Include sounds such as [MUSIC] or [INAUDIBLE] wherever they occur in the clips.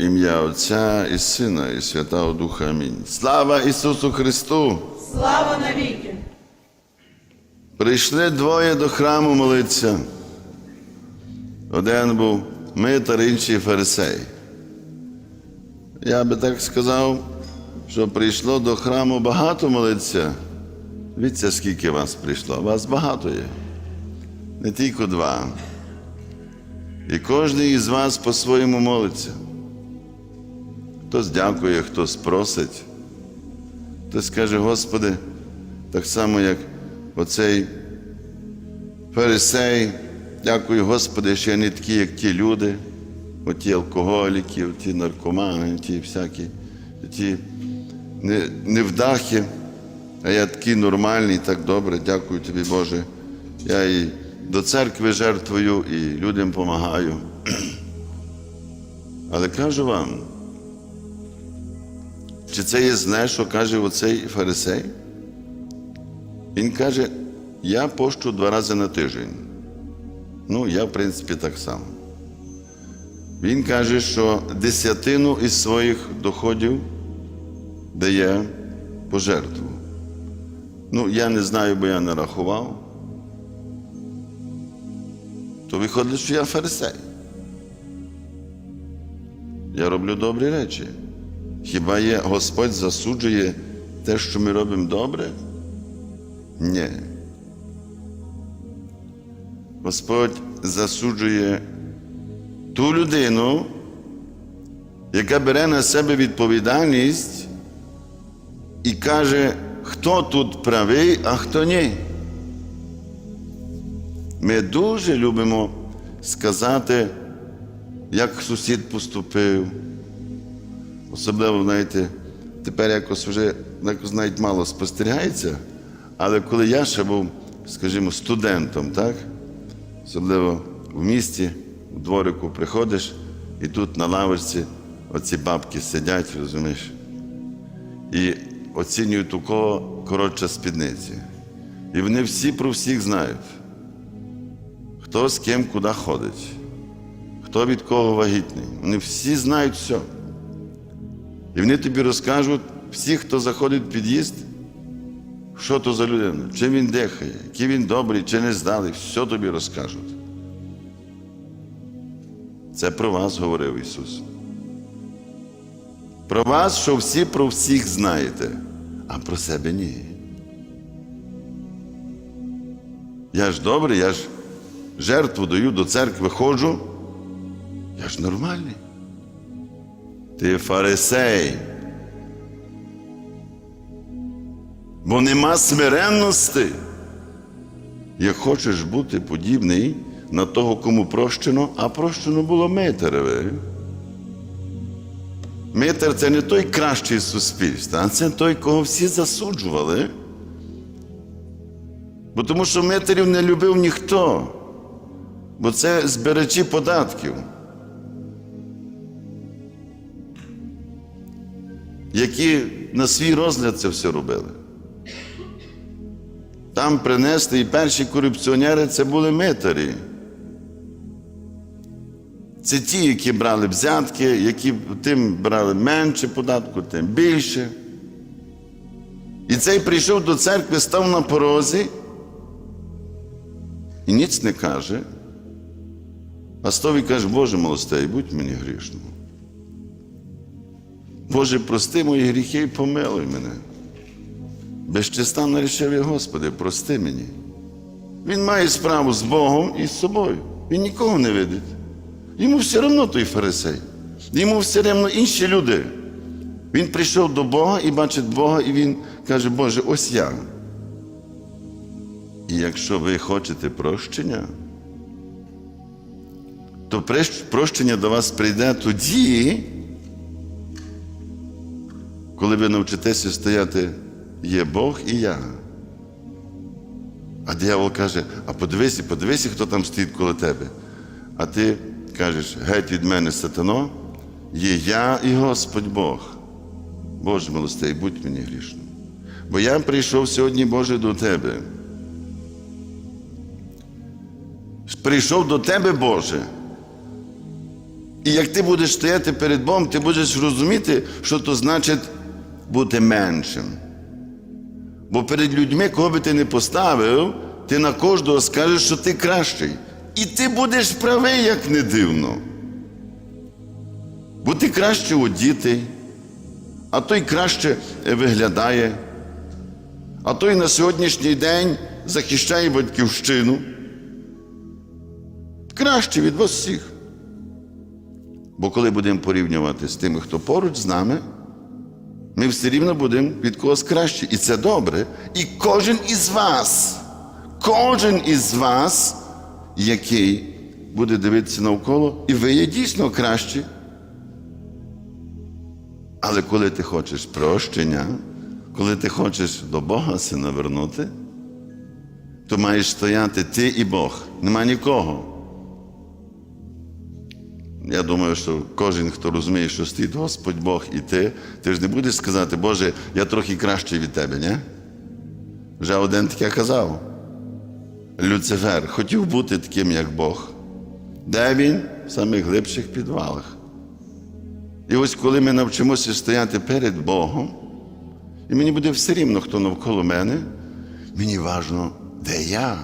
ім'я Отця і Сина, і Святого Духа. Амінь. Слава Ісусу Христу! Слава навіки! Прийшли двоє до храму молитися. Один був митар, інший фарисей. Я би так сказав, що прийшло до храму багато молитися. Дивіться, скільки вас прийшло. Вас багато є. Не тільки два. І кожен із вас по-своєму молиться. Хтось дякує, хтось просить. Хтось каже, Господи, так само, як оцей фарисей, дякую, Господи, що я не такі, як ті люди, оті алкоголіки, оті наркомани, ті всякі, ті невдахи, а я такий нормальний, так добре, дякую тобі, Боже. Я і до церкви жертвую, і людям допомагаю. [CLEARS THROAT] Але кажу вам, чи це є зне, що каже оцей фарисей? Він каже, я пощу два рази на тиждень. Ну, я, в принципі, так само. Він каже, що десятину із своїх доходів дає пожертву. Ну, я не знаю, бо я не рахував. То виходить, що я фарисей. Я роблю добрі речі. Хіба є Господь засуджує те, що ми робимо добре? Ні. Господь засуджує ту людину, яка бере на себе відповідальність і каже, хто тут правий, а хто ні. Ми дуже любимо сказати, як сусід поступив. Особливо, знаєте, тепер якось вже якось навіть мало спостерігається, але коли я ще був, скажімо, студентом, так? Особливо в місті, в дворику приходиш, і тут на лавочці оці бабки сидять, розумієш, і оцінюють у кого коротша спідниці. І вони всі про всіх знають, хто з ким куди ходить, хто від кого вагітний. Вони всі знають все. І вони тобі розкажуть, всі, хто заходить в під'їзд, що то за людина, чим він дихає, який він добрий, чи не здалий, все тобі розкажуть. Це про вас говорив Ісус. Про вас, що всі про всіх знаєте, а про себе ні. Я ж добрий, я ж жертву даю до церкви ходжу, я ж нормальний. Ти фарисей. Бо нема смиренності. Як хочеш бути подібний на того, кому прощено, а прощено було Митереве. Митер це не той кращий з а це той, кого всі засуджували. Бо тому що Митерів не любив ніхто, бо це збирачі податків. Які на свій розгляд це все робили. Там принесли і перші корупціонери це були митарі. Це ті, які брали взятки, які тим брали менше податку, тим більше. І цей прийшов до церкви, став на порозі і ніц не каже. А стові каже, Боже милостивий, будь мені грішним. Боже, прости мої гріхи і помилуй мене. Безчестанно рішив я, Господи, прости мені. Він має справу з Богом і з собою. Він нікого не видить. Йому все одно той фарисей. Йому все одно інші люди. Він прийшов до Бога і бачить Бога, і він каже, Боже, ось я. І якщо ви хочете прощення, то прощення до вас прийде тоді, коли ви навчитеся стояти, є Бог і я. А диявол каже: а подивися, подивися, хто там стоїть коло тебе. А ти кажеш, геть від мене сатано, є я і Господь Бог. Боже милостей, будь мені грішним. Бо я прийшов сьогодні, Боже, до Тебе. Прийшов до Тебе, Боже, І як ти будеш стояти перед Богом, ти будеш розуміти, що то значить бути меншим. Бо перед людьми, кого би ти не поставив, ти на кожного скажеш, що ти кращий. І ти будеш правий, як не дивно. Бо ти краще одітий, а той краще виглядає, а той на сьогоднішній день захищає батьківщину. Краще від вас всіх. Бо коли будемо порівнювати з тими, хто поруч з нами, ми все рівно будемо від когось краще. І це добре. І кожен із вас, кожен із вас, який буде дивитися навколо, і ви є дійсно кращі. Але коли ти хочеш прощення, коли ти хочеш до Бога сина вернути, то маєш стояти ти і Бог. Нема нікого. Я думаю, що кожен, хто розуміє, що стоїть Господь Бог і ти, ти ж не будеш сказати, Боже, я трохи кращий від тебе, ні? Вже один таке казав. Люцифер хотів бути таким, як Бог. Де він? В самих глибших підвалах. І ось коли ми навчимося стояти перед Богом, і мені буде все рівно, хто навколо мене, мені важно, де я.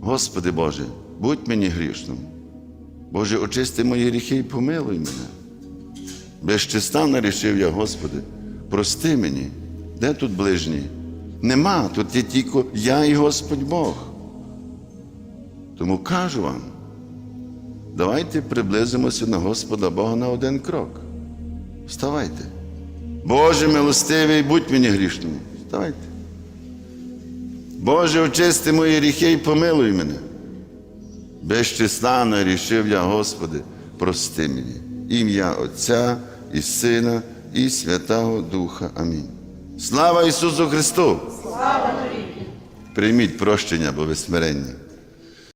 Господи Боже, будь мені грішним. Боже, очисти мої гріхи і помилуй мене. Безчиста рішив я, Господи, прости мені. Де тут ближній? Нема, тут є тільки я і Господь Бог. Тому кажу вам, давайте приблизимося на Господа Бога на один крок. Вставайте. Боже милостивий, будь мені грішним. Вставайте. Боже, очисти мої гріхи і помилуй мене. Безчисленно рішив я, Господи, прости мені. Ім'я Отця і Сина, і Святого Духа. Амінь. Слава Ісусу Христу! Слава Прийміть прощення, бо ви смиренні.